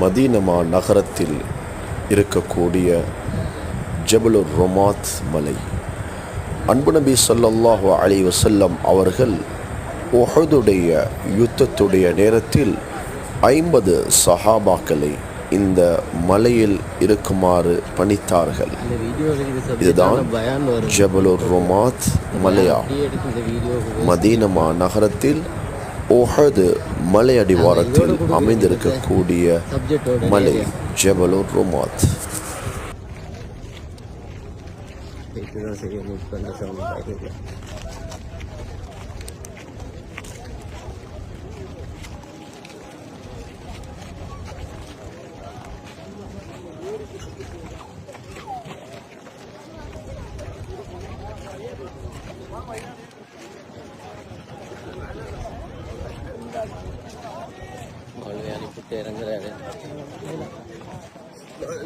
மதீனமா நகரத்தில் இருக்கக்கூடிய ஜபலுர் ரொமாத் மலை. அன்பு நபி சொல்லல்லாஹு அலி வசல்லம் அவர்கள் உஹதுடைய யுத்தத்துடைய நேரத்தில் ஐம்பது சஹாபாக்களை இந்த மலையில் இருக்குமாறு பணித்தார்கள். இதுதான் ஜபலுர் ரொமாத் மலையா மதீனமா நகரத்தில் ஓஹது மலை அடிவாரத்தில் அமைந்திருக்கக்கூடிய சப்ஜெக்டோட மலை ஜபலுர் ரொமாத். Kalau yang di putih yang berada.